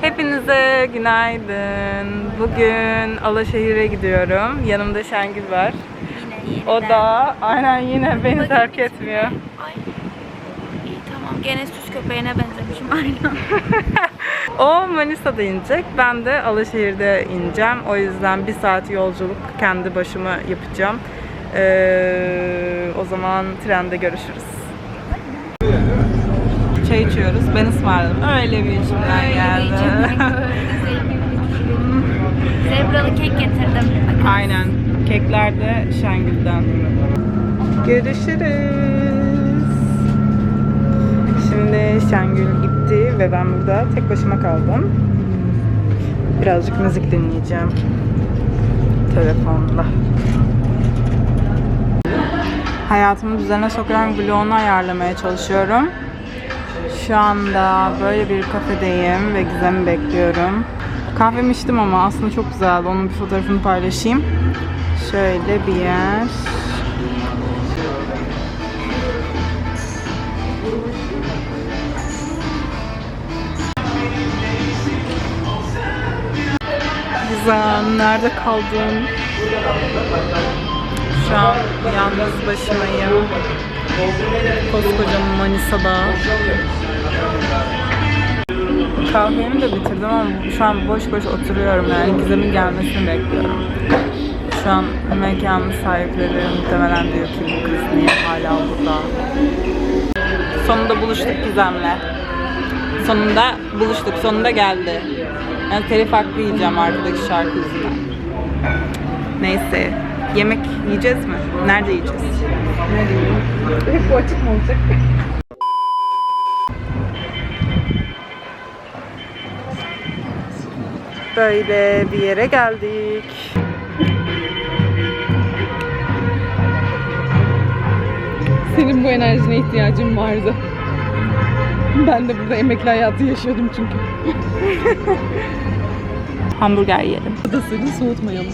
Hepinize günaydın. Bugün Alaşehir'e gidiyorum. Yanımda Şengül var. Yine. O da aynen yine beni terk etmiyor. Ay. İyi tamam. Gene süs köpeğine benzemişim aynen. O Manisa'da inecek. Ben de Alaşehir'de ineceğim. O yüzden bir saat yolculuk kendi başıma yapacağım. Ee, o zaman trende görüşürüz. Çay içiyoruz. Ben ısmarladım. Öyle bir içimden geldi. Zebralı kek getirdim. Bakın. Aynen. Kekler de Şengül'den. Görüşürüz. Şimdi Şengül gitti ve ben burada tek başıma kaldım. Birazcık müzik dinleyeceğim. Telefonla. Hayatımı düzene sokan vlogunu ayarlamaya çalışıyorum. Şu anda böyle bir kafedeyim ve Gizem'i bekliyorum. Kahvemi içtim ama aslında çok güzeldi. Onun bir fotoğrafını paylaşayım. Şöyle bir yer. Gizem, nerede kaldın? Şu an yalnız başımayım. Koskoca Manisa'da. Kahvemi de bitirdim ama şu an boş boş oturuyorum yani Gizem'in gelmesini bekliyorum. Şu an mekanın sahipleri muhtemelen diyor ki bu kız niye hala burada. Sonunda buluştuk Gizem'le. Sonunda buluştuk, sonunda geldi. Yani telif hakkı yiyeceğim arkadaki şarkı yüzünden. Neyse, yemek yiyeceğiz mi? Nerede yiyeceğiz? Nerede yiyeceğiz? Bu açık mı olacak? Böyle bir yere geldik. Senin bu enerjine ihtiyacım vardı. Ben de burada emekli hayatı yaşıyordum çünkü. Hamburger yiyelim. Da seni soğutmayalım.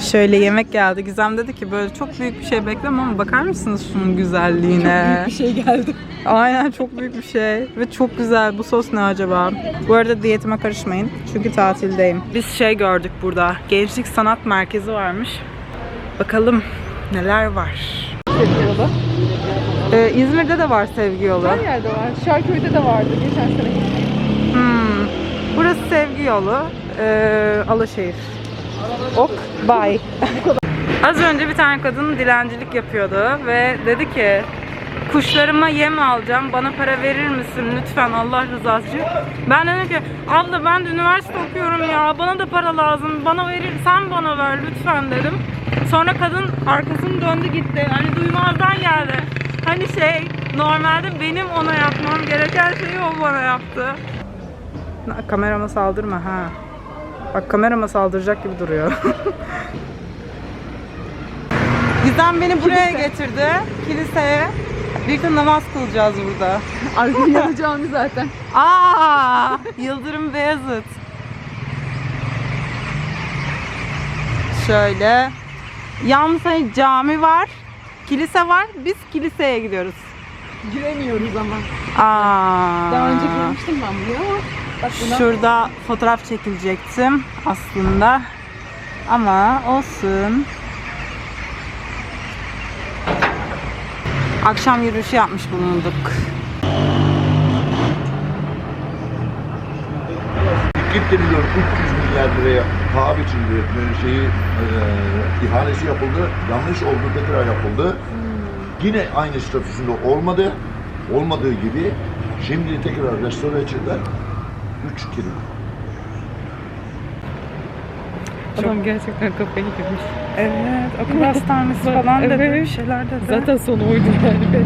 Şöyle yemek geldi. Gizem dedi ki böyle çok büyük bir şey bekleme ama bakar mısınız şunun güzelliğine? Bir şey geldi. Aynen çok büyük bir şey ve çok güzel. Bu sos ne acaba? Bu arada diyetime karışmayın çünkü tatildeyim. Biz şey gördük burada. Gençlik Sanat Merkezi varmış. Bakalım neler var. Sevgi yolu. Ee, İzmir'de de var Sevgi Yolu. Her yerde var. Şarköy'de de vardı geçen sene. Hmm. Burası Sevgi Yolu. Ee, Alaşehir. Ok, bye. Az önce bir tane kadın dilencilik yapıyordu ve dedi ki kuşlarıma yem alacağım bana para verir misin lütfen Allah rızası için. Ben dedim ki abla ben de üniversite okuyorum ya bana da para lazım bana verir sen bana ver lütfen dedim. Sonra kadın arkasını döndü gitti hani duymazdan geldi. Hani şey normalde benim ona yapmam gereken şeyi o bana yaptı. Kamerama saldırma ha. Bak kamerama saldıracak gibi duruyor. Gizem beni buraya getirdi. Kiliseye. Birlikte namaz kılacağız burada. Argın yanacağını zaten. Aa, Yıldırım Beyazıt. Şöyle. Yalnız hani cami var, kilise var. Biz kiliseye gidiyoruz. Giremiyoruz ama. Aa. Daha önce girmiştim ben buraya ama bak buna Şurada fotoğraf çekilecektim aslında. Ama olsun. Akşam yürüyüşü yapmış bulunduk. Gitti milyon 300 milyar liraya paha biçildi. Böyle şeyi e, ihalesi yapıldı. Yanlış oldu tekrar yapıldı. Yine aynı statüsünde olmadı. Olmadığı gibi şimdi tekrar restore ettiler. 3 kilo. adam gerçekten kafayı yemiş. Evet, akıl hastanesi falan dedi. Evet. Bir şeyler dedi. Zaten sonu oydu yani de.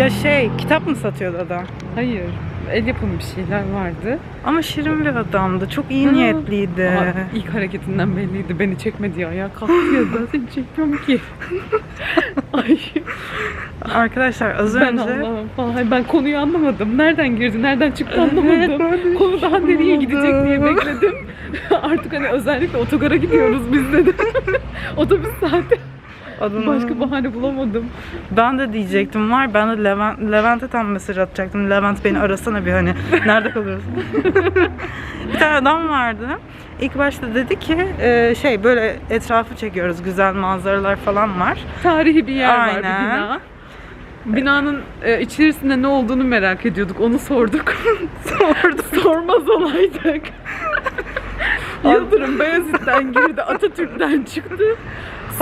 Ya şey, kitap mı satıyordu adam? Hayır. El yapımı bir şeyler vardı. Ama şirin bir adamdı. Çok iyi niyetliydi. Ama ilk hareketinden belliydi. Beni çekmedi ya. Ayağa kalktı ya. Ben seni çekmiyorum ki. Ay Arkadaşlar az ben önce anlamam falan. Ben konuyu anlamadım. Nereden girdi, nereden çıktı anlamadım. Evet, de Konu daha nereye gidecek diye bekledim. Artık hani özellikle otogara gidiyoruz biz dedim. Otobüs saati. Adını. Başka bahane bulamadım. Ben de diyecektim var. Ben de Levent, Levent'e tam mesaj atacaktım. Levent beni arasana bir hani. Nerede kalıyorsun? bir tane adam vardı. İlk başta dedi ki e, şey böyle etrafı çekiyoruz. Güzel manzaralar falan var. Tarihi bir yer var bir Aynen. bina. Binanın e, içerisinde ne olduğunu merak ediyorduk. Onu sorduk. Sorduk. Sormaz olaydık. Yıldırım Beyazıt'tan girdi, Atatürk'ten çıktı.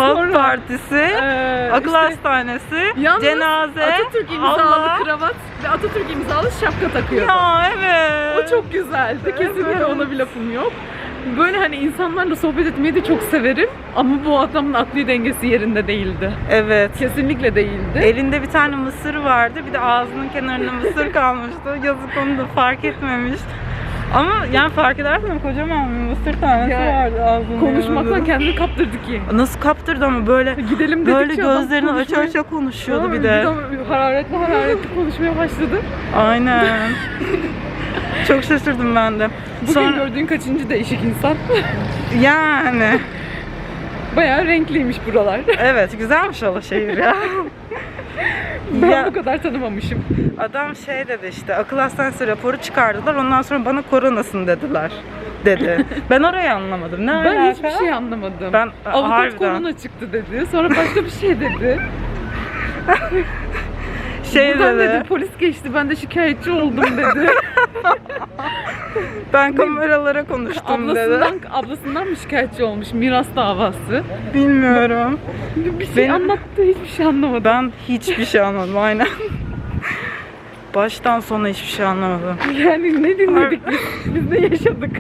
Sonra, Partisi, Ee, akıl işte hastanesi, cenaze, Atatürk imzalı Allah. kravat ve Atatürk imzalı şapka takıyordu. Ya evet. O çok güzeldi. Kesinlikle ona bir lafım yok. Böyle hani insanlarla sohbet etmeyi de çok severim ama bu adamın akli dengesi yerinde değildi. Evet. Kesinlikle değildi. Elinde bir tane mısır vardı. Bir de ağzının kenarında mısır kalmıştı. Yazık onu da fark etmemiş. Ama yani fark edersen kocaman bir mısır tanesi Yani vardı ağzının Konuşmaktan yanında. kendini kaptırdı ki. Nasıl kaptırdı ama böyle Gidelim dedikçe böyle gözlerini aça konuşmaya- aça konuşuyordu bir de. hararetli hararetli konuşmaya başladı. Aynen. Çok şaşırdım ben de. Bugün Sonra gördüğün kaçıncı değişik insan. yani Bayağı renkliymiş buralar. evet güzelmiş Alaşehir ya. Ben ya bu kadar tanımamışım. adam şey dedi işte akıl hastanesi raporu çıkardılar ondan sonra bana koronasın dediler dedi. Ben orayı anlamadım. Ne Ben alaka? hiçbir şey anlamadım. Ben Avukat harbiden. korona çıktı dedi. Sonra başka bir şey dedi. şey Buradan dedi. dedi polis geçti ben de şikayetçi oldum dedi. Ben kameralara konuştum dedi. ablasından, ablasından mı şikayetçi olmuş miras davası. Bilmiyorum. Bir şey Benim- anlattı hiçbir şey anlamadım. Ben hiçbir şey anlamadım aynen. Baştan sona hiçbir şey anlamadım. Yani ne dinledik biz? Biz ne yaşadık?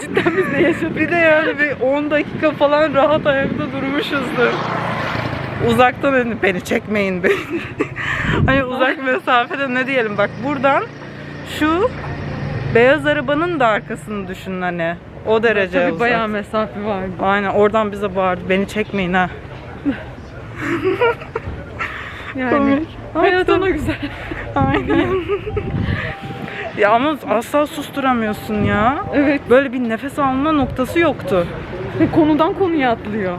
Cidden biz ne yaşadık? Bir de yani bir 10 dakika falan rahat ayakta durmuşuzdur. Uzaktan hani beni çekmeyin beni. hani uzak mesafede ne diyelim bak buradan şu beyaz arabanın da arkasını düşün hani. O derece Tabii uzak. bayağı mesafe vardı. Aynen oradan bize bağırdı. Beni çekmeyin ha. Yani hayat ona güzel. Aynen. ya ama asla susturamıyorsun ya. Evet. Böyle bir nefes alma noktası yoktu. Konudan konuya atlıyor.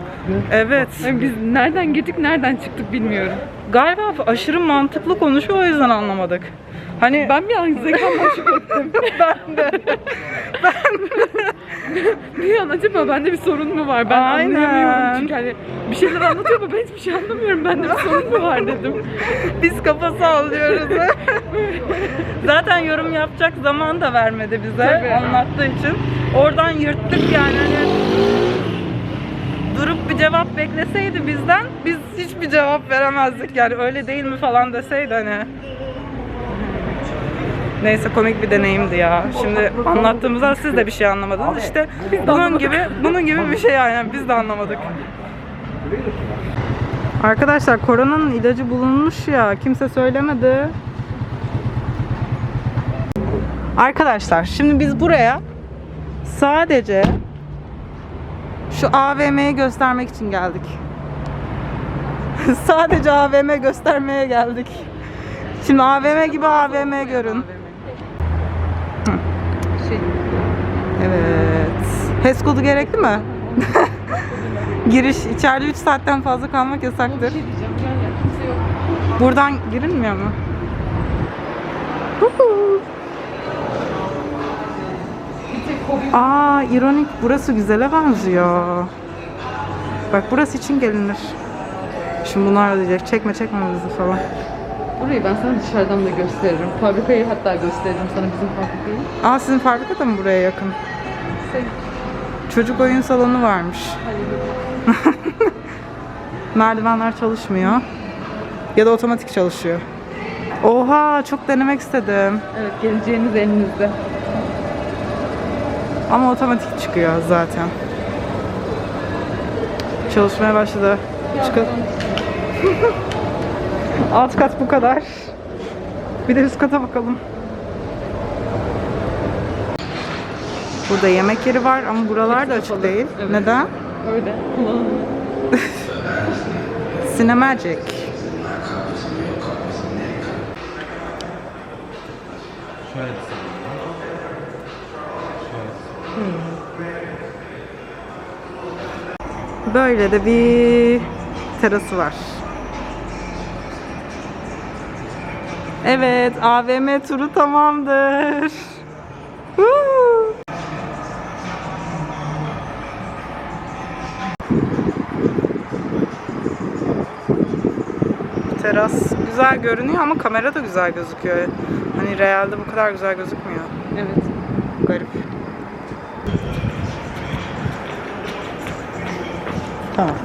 Evet. Yani biz nereden girdik nereden çıktık bilmiyorum. Galiba aşırı mantıklı konuşuyor o yüzden anlamadık. Hani Ben bir an zeka boşluk ettim. ben de. bir an acaba bende bir sorun mu var? Ben Aynen. anlayamıyorum çünkü hani bir şeyler anlatıyor ama ben hiçbir şey anlamıyorum. Bende bir sorun mu var dedim. Biz kafa sallıyoruz. Zaten yorum yapacak zaman da vermedi bize Tabii. anlattığı için. Oradan yırttık yani hani durup bir cevap bekleseydi bizden biz hiçbir cevap veremezdik yani öyle değil mi falan deseydi hani. Neyse komik bir deneyimdi ya. Şimdi anlattığımızda siz de bir şey anlamadınız. İşte bunun gibi bunun gibi bir şey yani biz de anlamadık. Arkadaşlar koronanın ilacı bulunmuş ya. Kimse söylemedi. Arkadaşlar şimdi biz buraya sadece şu AVM'yi göstermek için geldik. sadece AVM göstermeye geldik. Şimdi AVM gibi AVM görün. Evet. HES kodu gerekli mi? Giriş içeride 3 saatten fazla kalmak yasaktır. Buradan girilmiyor mu? Huhu. Bir tek Covid Aa ironik burası güzele benziyor. Bak burası için gelinir. Şimdi bunlar da diyecek çekme çekme bizi falan. Burayı ben sana dışarıdan da gösteririm. Fabrikayı hatta gösteririm sana bizim fabrikayı. Aa sizin fabrika da mı buraya yakın? Sen Çocuk oyun salonu varmış. Merdivenler çalışmıyor. Ya da otomatik çalışıyor. Oha çok denemek istedim. Evet geleceğiniz elinizde. Ama otomatik çıkıyor zaten. Çalışmaya başladı. Çıkın. Alt kat bu kadar. Bir de üst kata bakalım. Burada yemek yeri var ama buralar da açık değil. Evet. Neden? Öyle. Kullanılıyor. Cinemagic. Böyle de bir terası var. Evet, AVM turu tamamdır. Woo! Teras güzel görünüyor ama kamera da güzel gözüküyor. Hani realde bu kadar güzel gözükmüyor. Evet. Garip. Tamam.